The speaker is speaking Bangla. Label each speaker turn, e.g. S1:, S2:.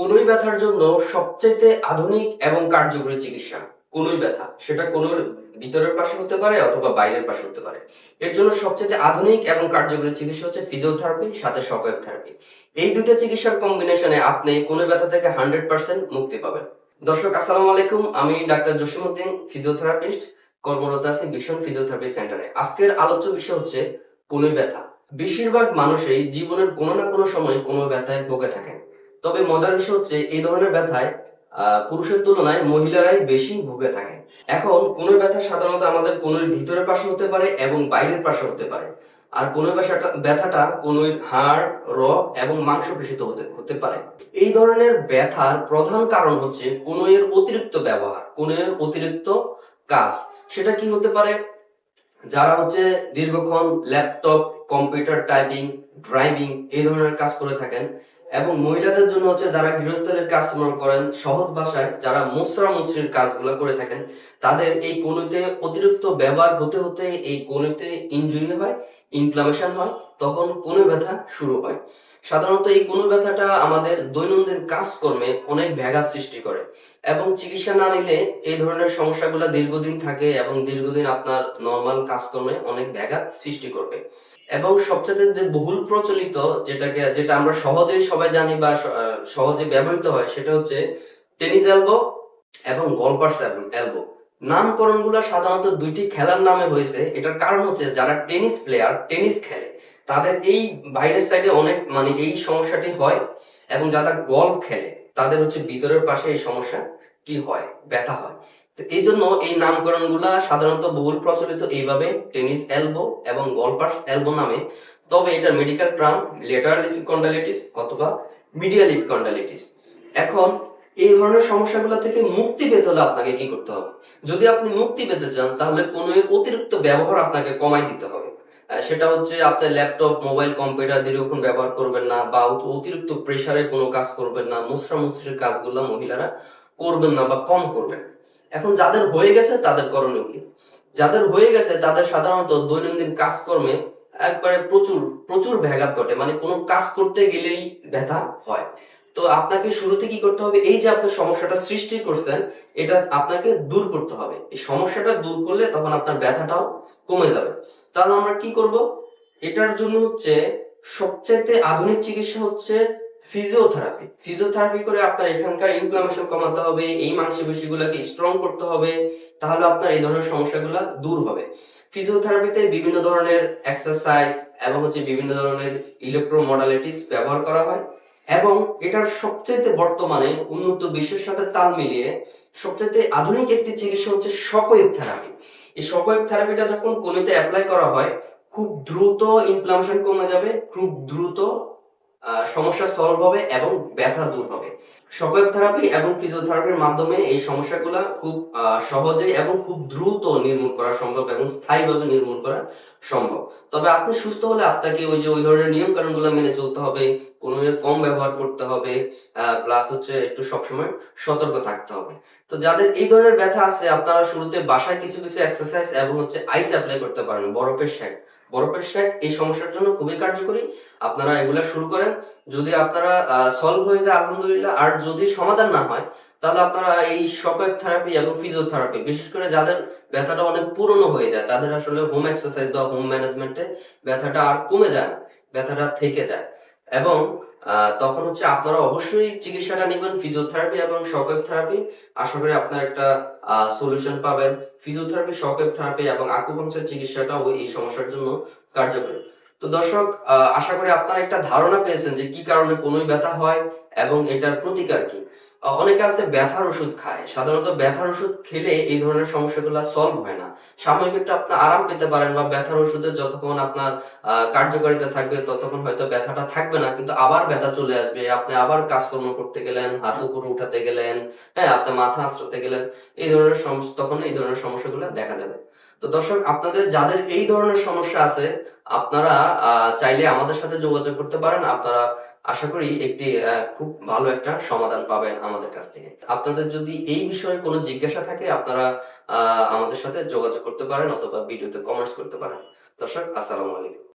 S1: কনুই ব্যথার জন্য সবচেয়ে আধুনিক এবং কার্যকরী চিকিৎসা। কনুই ব্যথা। সেটা কনুর ভিতরের পাশে হতে পারে অথবা বাইরের পাশে হতে পারে। এর জন্য সবচেয়ে আধুনিক এবং কার্যকরী চিকিৎসা হচ্ছে ফিজিওথেরাপি সাথে শকওয়েভ থেরাপি এই দুটো চিকিৎসার কম্বিনেশনে আপনি কনুই ব্যথা থেকে হান্ড্রেড পার্সেন্ট মুক্তি পাবেন। দর্শক, আসসালামু আলাইকুম। আমি ডাক্তার জসিমউদ্দিন ফিজিওথেরাপিস্ট কর্মরত আছি ভীষণ ফিজিওথেরাপি সেন্টারে আজকের আলোচ্য বিষয় হচ্ছে কনুই ব্যথা। বেশিরভাগ মানুষই জীবনের কোনো না কোনো সময় কোনো ব্যথায় ভোগে থাকেন। তবে মজার বিষয় হচ্ছে, এই ধরনের ব্যথায় পুরুষের তুলনায় মহিলারাই বেশি ভুগে থাকে এখন কোনোর ব্যথা সাধারণত আমাদের কোনোর ভিতরের পাশে হতে পারে এবং বাইরের পাশে হতে পারে। আর কোনোর ব্যথাটা ব্যথাটা হাড়, রগ এবং মাংসপেশিত হতে হতে পারে। এই ধরনের ব্যথার প্রধান কারণ হচ্ছে কোনোয়ের অতিরিক্ত ব্যবহার কোনোয়ের অতিরিক্ত কাজ। সেটা কি হতে পারে? যারা হচ্ছে দীর্ঘক্ষণ ল্যাপটপ, কম্পিউটার টাইপিং, ড্রাইভিং এই ধরনের কাজ করে থাকেন এবং মহিলাদের জন্য হচ্ছে যারা গৃহস্থলের কাজ করেন, সহজ ভাষায় যারা মুসরা মুসরির কাজগুলো করে থাকেন, তাদের এই কনুতে অতিরিক্ত ব্যবহার হতে হতে এই কনুতে ইনজুরি হয় ইনফ্লামেশন হয়, তখন কোনো ব্যথা শুরু হয়। সাধারণত এই কোনো ব্যথাটা আমাদের দৈনন্দিন কাজকর্মে অনেক ব্যাঘাত সৃষ্টি করে। এবং চিকিৎসা না নিলে এই ধরনের সমস্যাগুলো দীর্ঘদিন থাকে এবং দীর্ঘদিন আপনার নর্মাল কাজকর্মে অনেক ব্যাঘাত সৃষ্টি করবে। এবং সবচেয়ে যে বহুল প্রচলিত যেটাকে, যেটা আমরা সহজেই সবাই জানি বা সহজে ব্যবহৃত হয়, সেটা হচ্ছে টেনিস এলবো এবং গলফার্স এলবো নামকরণগুলো সাধারণত দুইটি খেলার নামে হয়েছে। এটার কারণ হচ্ছে যারা টেনিস প্লেয়ার টেনিস খেলে, তাদের এই বাইরের সাইডে অনেক মানে এই সমস্যাটি হয় এবং যারা গল্ফ খেলে তাদের হচ্ছে ভিতরের পাশে এই সমস্যাটি হয়, ব্যথা হয়। তো এই জন্য এই নামকরণগুলা সাধারণত বহুল প্রচলিত এইভাবে টেনিস এলবো এবং গলফার্স এলবো নামে। তবে এটার মেডিকেল টার্ম লেটারাল কন্ডালিটিস অথবা মিডিয়াল কন্ডালিটিস এখন এই ধরনের সমস্যাগুলো থেকে মুক্তি পেতে হলে আপনাকে কি করতে হবে? যদি আপনি মুক্তি পেতে চান, তাহলে কোনো অতিরিক্ত ব্যবহার আপনাকে কমাই দিতে হবে। সেটা হচ্ছে আপনার ল্যাপটপ মোবাইল কম্পিউটার দীর্ঘক্ষণ ব্যবহার করবেন না বা অতিরিক্ত প্রেসারে কোনো কাজ করবেন না মুসরা মুসরির কাজগুলো মহিলারা করবেন না বা কম করবেন। এখন যাদের হয়ে গেছে তাদের করণীয় কি? যাদের হয়ে গেছে তাদের সাধারণত দৈনন্দিন কাজকর্মে একবারে প্রচুর প্রচুর ব্যাঘাত ঘটে মানে কোনো কাজ করতে গেলেই ব্যথা হয়। তো আপনাকে শুরুতে কি করতে হবে? এই যে আপনার সমস্যাটা সৃষ্টি করছেন, এটা আপনাকে দূর করতে হবে। এই সমস্যাটা দূর করলে তখন আপনার ব্যথাটাও কমে যাবে। তাহলে আমরা কি করব? এটার জন্য হচ্ছে সবচেয়ে আধুনিক চিকিৎসা হচ্ছে ফিজিওথেরাপি ফিজিওথেরাপি করে আপনার এখানকার ইনফ্লামেশন কমাতে হবে, এই মাংসপেশিগুলোকে স্ট্রং করতে হবে, তাহলে আপনার এই ধরনের সমস্যাগুলো দূর হবে। ফিজিওথেরাপিতে বিভিন্ন ধরনের এক্সারসাইজ এবং হচ্ছে বিভিন্ন ধরনের ইলেকট্রো মডালিটিস ব্যবহার করা হয় এবং এটার সবচেয়ে বর্তমানে উন্নত বিশ্বের সাথে তাল মিলিয়ে সবচেয়ে আধুনিক একটি চিকিৎসা হচ্ছে শকওয়েভ থেরাপি এই শকওয়েভ থেরাপিটা যখন কোনিতে অ্যাপ্লাই করা হয়, খুব দ্রুত ইনফ্লামেশন কমে যাবে, খুব দ্রুত সমস্যা সলভ হবে এবং ব্যথা দূর হবে। শকওয়েভ থেরাপি এবং ফিজিওথেরাপির মাধ্যমে এই সমস্যাগুলো খুব সহজে এবং খুব দ্রুত নির্মূল করা সম্ভব এবং স্থায়ীভাবে নির্মূল করা সম্ভব। তবে আপনি সুস্থ হলে আপনাকে ওই যে ওই ধরনের নিয়ম কানুনগুলো মেনে চলতে হবে, কোনো কম ব্যবহার করতে হবে প্লাস হচ্ছে একটু সবসময় সতর্ক থাকতে হবে। তো যাদের এই ধরনের ব্যথা আছে, আপনারা শুরুতে বাসায় কিছু কিছু এক্সারসাইজ এবং হচ্ছে আইস অ্যাপ্লাই করতে পারেন, বরফের শেক বরফের শেক এই সমস্যার জন্য খুবই কার্যকরী। আপনারা এগুলা শুরু করেন। যদি আপনারা সলভ হয়ে যায়, আলহামদুলিল্লাহ। আর যদি সমাধান না হয়, তাহলে আপনারা এই শকের থেরাপি এবং ফিজিওথেরাপি বিশেষ করে যাদের ব্যথাটা অনেক পুরনো হয়ে যায়, তাদের আসলে হোম এক্সারসাইজ বা হোম ম্যানেজমেন্টে ব্যথাটা আর কমে যায় ব্যথাটা থেকে যায়। এবং তখন হচ্ছে আপনারা অবশ্যই চিকিৎসাটা নেবেন ফিজিওথেরাপি এবং শকওয়েভ থেরাপি আশা করি আপনারা একটা সলিউশন পাবেন। ফিজিওথেরাপি শকওয়েভ থেরাপি এবং আকুপাংচার চিকিৎসাটাও এই সমস্যার জন্য কার্যকরী। তো দর্শক আশা করি আপনারা একটা ধারণা পেয়েছেন যে কি কারণে কোনোই ব্যথা হয় এবং এটার প্রতিকার কি। অনেকে আছে ব্যথার ওষুধ খায়। সাধারণত ব্যথার ওষুধ খেলে এই ধরনের সমস্যাগুলো সলভ হয় না। সাময়িক একটু আপনি আরাম পেতে পারেন বা ব্যথার ওষুধে যতক্ষণ আপনার কার্যকারিতা থাকবে ততক্ষণ হয়তো ব্যথাটা থাকবে না। কিন্তু আবার ব্যথা চলে আসবে, আপনি আবার কাজকর্ম করতে গেলেন, হাত উপরে উঠাতে গেলেন হ্যাঁ আপনি মাথা আঁচড়াতে গেলেন, এই ধরনের সমস্যা তখন এই ধরনের সমস্যাগুলো দেখা দেবে। তো দর্শক, আপনাদের যাদের এই ধরনের সমস্যা আছে, আপনারা চাইলে আমাদের সাথে যোগাযোগ করতে পারেন। আপনারা আশা করি একটি খুব ভালো একটা সমাধান পাবেন আমাদের কাছ থেকে। আপনাদের যদি এই বিষয়ে কোনো জিজ্ঞাসা থাকে, আপনারা আমাদের সাথে যোগাযোগ করতে পারেন অথবা ভিডিওতে কমেন্টস করতে পারেন। দর্শক, আসসালামু আলাইকুম।